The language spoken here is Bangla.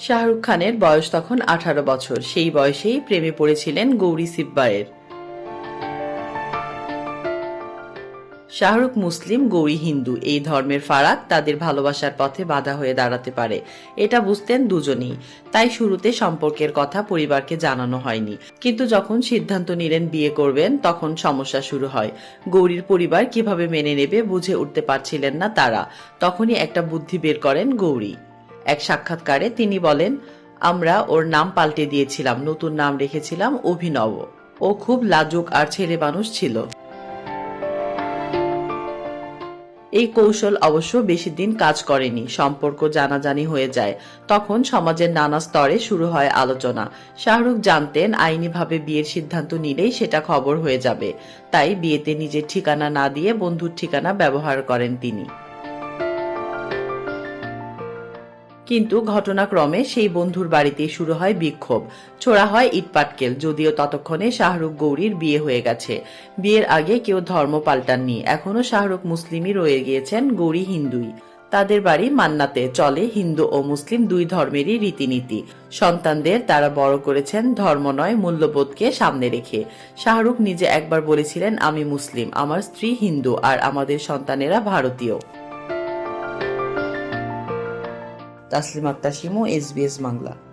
শাহরুখ খানের বয়স তখন আঠারো বছর। সেই বয়সেই প্রেমে পড়েছিলেন গৌরী সিব্বারের। শাহরুখ মুসলিম, গৌরী হিন্দু। এই ধর্মের ফারাক তাদের ভালোবাসার পথে বাধা হয়ে দাঁড়াতে পারে। এটা বুঝতেন দুজনেই। তাই শুরুতে সম্পর্কের কথা পরিবারকে জানানো হয়নি। কিন্তু যখন সিদ্ধান্ত নিলেন বিয়ে করবেন, তখন সমস্যা শুরু হয়। গৌরীর পরিবার কীভাবে মেনে নেবে বুঝে উঠতে পারছিলেন না তারা। তখনই একটা বুদ্ধি বের করেন গৌরী। এক সাক্ষাৎকারে তিনি বলেন, আমরা ওর নাম পাল্টে দিয়েছিলাম, নতুন নাম রেখেছিলাম অভিনব। ও খুব লাজুক আর ছেলে মানুষ ছিল। এই কৌশল অবশ্য বেশি দিন কাজ করেনি, সম্পর্ক জানাজানি হয়ে যায়। তখন সমাজের নানা স্তরে শুরু হয় আলোচনা। শাহরুখ জানতেন, আইনিভাবে বিয়ের সিদ্ধান্ত নিলেই সেটা খবর হয়ে যাবে। তাই বিয়েতে নিজের ঠিকানা না দিয়ে বন্ধুর ঠিকানা ব্যবহার করেন তিনি। কিন্তু ঘটনাক্রমে সেই বন্ধুর বাড়িতে শুরু হয় বিক্ষোভ। ছোড়া হয় ইটপাটকেল যদিও ততক্ষণে শাহরুখ গৌরীর বিয়ে হয়ে গেছে। বিয়ের আগে কেউ ধর্ম পাল্টাননি এখনও শাহরুখ মুসলিমই রয়ে গিয়েছেন গৌরী হিন্দুই। তাদের বাড়ি মান্নাতে চলে হিন্দু ও মুসলিম দুই ধর্মেরই রীতিনীতি। সন্তানদের তারা বড় করেছেন ধর্ম নয়, মূল্যবোধকে সামনে রেখে। শাহরুখ নিজে একবার বলেছিলেন, আমি মুসলিম, আমার স্ত্রী হিন্দু আর আমাদের সন্তানেরা ভারতীয়। তাসলিম শিমু এসবিএস বাংলা